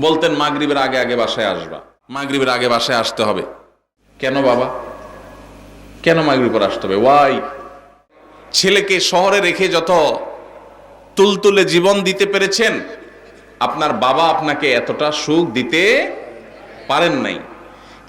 বলতেন, মাগরিবের আগে আগে বাসায় আসবা। মাগরিবের আগে বাসায় আসতে হবে। কেন বাবা? কেন মাগরিব পর আসতে হবে? ওয়াই ছেলেকে শহরে রেখে যত তুলতুলে জীবন দিতে পেরেছেন, আপনার বাবা আপনাকে এতটা সুখ দিতে পারেন নাই।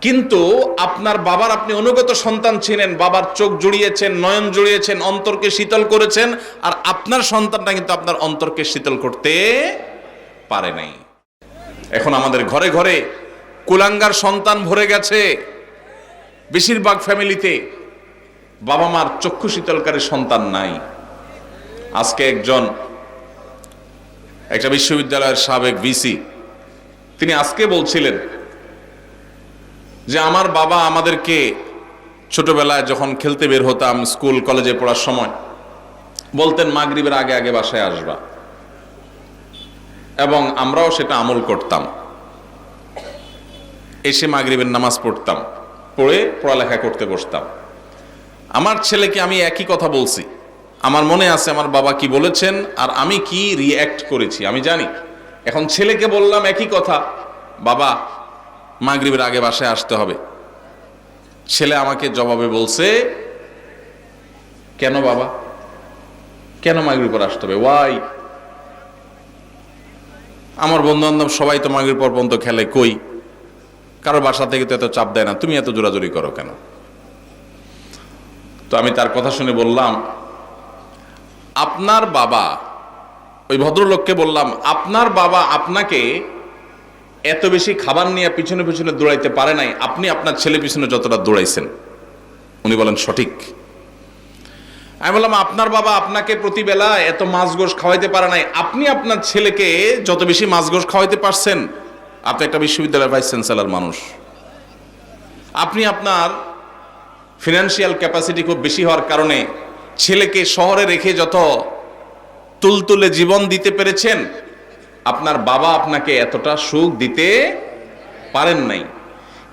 কিন্তু আপনার বাবার আপনি অনুগত সন্তান ছিলেন, বাবার চোখ জুড়িয়েছেন, নয়ন জুড়িয়েছেন, অন্তরকে শীতল করেছেন, আর আপনার সন্তানটা কিন্তু আপনার অন্তরকে শীতল করতে পারে নাই। এখন আমাদের ঘরে ঘরে কুলাঙ্গার সন্তান ভরে গেছে। বেশিরভাগ ফ্যামিলিতে বাবা মার চক্ষু শীতলকারী সন্তান নাই। আজকে একজন, একটা বিশ্ববিদ্যালয়ের সাবেক ভিসি, তিনি আজকে বলছিলেন যে আমার বাবা আমাদেরকে ছোটবেলায় যখন খেলতে বের হতাম স্কুল, কলেজে পড়ার সময়, বলতেন মাগরিবের আগে আগে বাসায় আসবা। এবং আমরাও সেটা আমল করতাম। এসে মাগরিবের নামাজ পড়তাম, পড়ে পড়ালেখা করতে বসতাম। আমার ছেলেকে আমি একই কথা বলছি। আমার মনে আছে আমার বাবা কি বলেছেন আর আমি কি রিয়্যাক্ট করেছি, আমি জানি। এখন ছেলেকে বললাম একই কথা, বাবা, মাগরিবের আগে বাসায় আসতে হবে। ছেলে আমাকে জবাবে বলছে, কেন বাবা? কেন মাগরিব পর আসতে হবে? ওয়াই আমার বন্ধু বান্ধব সবাই তো মাগরিব পর পর্যন্ত খেলে, কই? কারও বাসা থেকে তো এত চাপ দেয় না, তুমি এত জোরাজুরি করো কেন? তো আমি তার কথা শুনে বললাম, আপনার বাবা, ওই ভদ্রলোককে বললাম, আপনার বাবা আপনাকে এত বেশি খাবার নিয়ে পিছনে পিছনে দৌড়াইতে পারে নাই, আপনি আপনার ছেলে পিছনে যতটা দৌড়াইছেন। উনি বলেন, সঠিক। আমি বললাম, আপনার বাবা আপনাকে প্রতিবেলা এত মাছ গোস খাওয়াইতে পারে নাই। আপনি আপনার ছেলেকে যত বেশি মাছ গোস খাওয়াইতে পারছেন, আপনি একটা বিশ্ববিদ্যালয়ের ভাইস চ্যান্সেলর মানুষ। আপনি আপনার ফিনান্সিয়াল ক্যাপাসিটি খুব বেশি হওয়ার কারণে ছেলেকে শহরে রেখে যত তুলতুলে জীবন দিতে পেরেছেন, আপনার বাবা আপনাকে এতটা সুখ দিতে পারেন নাই।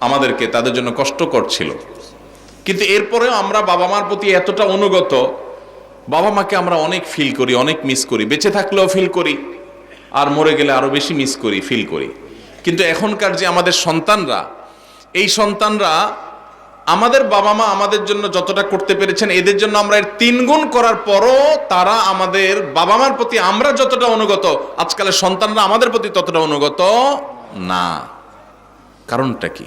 আমাদেরকে তাদের জন্য কষ্টকর ছিল। কিন্তু এরপরেও আমরা বাবা মার প্রতি এতটা অনুগত বাবা মাকে আমরা অনেক ফিল করি, অনেক মিস করি। বেঁচে থাকলেও ফিল করি, আর মরে গেলে আরও বেশি মিস করি ফিল করি। কিন্তু এখনকার যে আমাদের সন্তানরা, এই সন্তানরা আমাদের বাবা মা আমাদের জন্য যতটা করতে পেরেছেন, এদের জন্য আমরা এর তিন গুণ করার পরও তারা আমাদের বাবা মার প্রতি আমরা যতটা অনুগত, আজকালের সন্তানরা আমাদের প্রতি ততটা অনুগত না। কারণটা কি?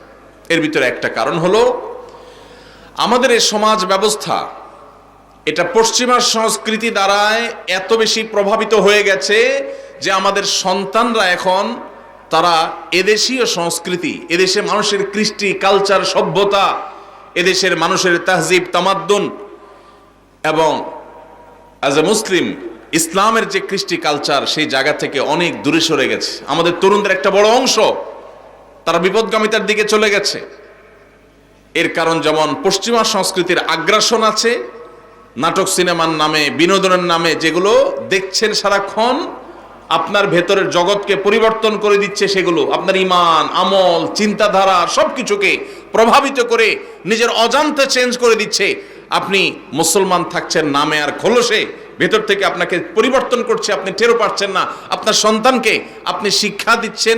এর ভিতরে একটা কারণ হলো, আমাদের এই সমাজ ব্যবস্থা, এটা পশ্চিমা সংস্কৃতি দ্বারায় এত বেশি প্রভাবিত হয়ে গেছে যে আমাদের সন্তানরা এখন, তারা এদেশীয় সংস্কৃতি, এদেশে মানুষের কৃষ্টি কালচার সভ্যতা, এদেশের মানুষের তাহজিব, তামাদ্দুন এবং অ্যাজ এ মুসলিম ইসলামের যে কৃষ্টি কালচার সেই জায়গা থেকে অনেক দূরে সরে গেছে। আমাদের তরুণদের একটা বড় অংশ। তারা বিপদগামিতার দিকে চলে গেছে। এর কারণ যেমন পশ্চিমা সংস্কৃতির আগ্রাসন আছে, নাটক সিনেমার নামে, বিনোদনের নামে যেগুলো দেখছেন সারাক্ষণ, আপনার ভেতরের জগৎকে পরিবর্তন করে দিচ্ছে সেগুলো, আপনার ইমান, আমল, চিন্তাধারা সব কিছুকে প্রভাবিত করে, নিজের অজান্তে চেঞ্জ করে দিচ্ছে। আপনি মুসলমান থাকছেন, নামে আর খোলসে, ভেতর থেকে আপনাকে পরিবর্তন করছে, আপনি টেরও পাচ্ছেন না। আপনার সন্তানকে আপনি শিক্ষা দিচ্ছেন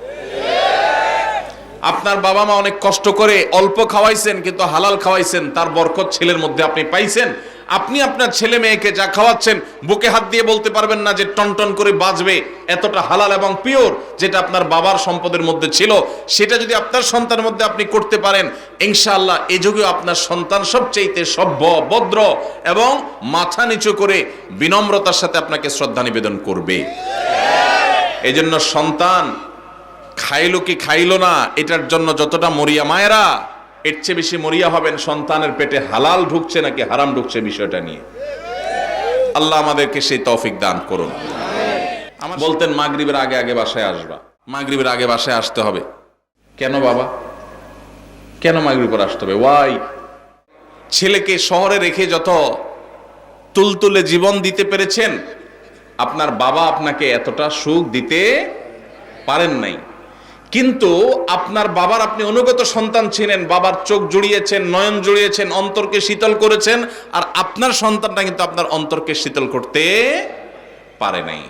আপনার বাবা মা অনেক কষ্ট করে অল্প খাওয়াইছেন, কিন্তু হালাল খাওয়াইছেন, তার বরকত ছেলের মধ্যে আপনি পাইছেন। আপনি আপনার ছেলে মেয়েকে যা খাওয়াচ্ছেন, বুকে হাত দিয়ে বলতে পারবেন না যে টনটন করে বাঁচবে, এতটা হালাল এবং পিওর যেটা আপনার বাবার সম্পদের মধ্যে ছিল। সেটা যদি আপনার সন্তানের মধ্যে আপনি করতে পারেন, ইনশাআল্লাহ এ যুগেও আপনার সন্তান সবচেয়েতে সভ্য, ভদ্র এবং মাথা নিচু করে বিনম্রতার সাথে আপনাকে শ্রদ্ধা নিবেদন করবে। এজন্য সন্তান খাইলো কি খাইলো না এটার জন্য যতটা মরিয়া মায়েরা এর চেয়ে বেশি মরিয়া হবেন সন্তানের পেটে হালাল ঢুকছে নাকি হারাম ঢুকছে বিষয়টা নিয়ে। আল্লাহ আমাদেরকে সেই তৌফিক দান করুন। আমার বলতেন মাগরিবের আগে আগে বাসায় আসবা। মাগরিবের আগে বাসায় আসতে হবে। কেন বাবা? কেন মাগরিবের আসতে হবে? ওয়াই ছেলেকে শহরে রেখে যত তুলতুলে জীবন দিতে পেরেছেন আপনার বাবা আপনাকে এতটা সুখ দিতে পারেন নাই। কিন্তু আপনার বাবার আপনি অনুগত সন্তান ছিলেন, বাবার চোখ জুড়িয়েছেন, নয়ন জুড়িয়েছেন, অন্তরকে শীতল করেছেন, আর আপনার সন্তানটা কিন্তু আপনার অন্তরকে শীতল করতে পারে নাই।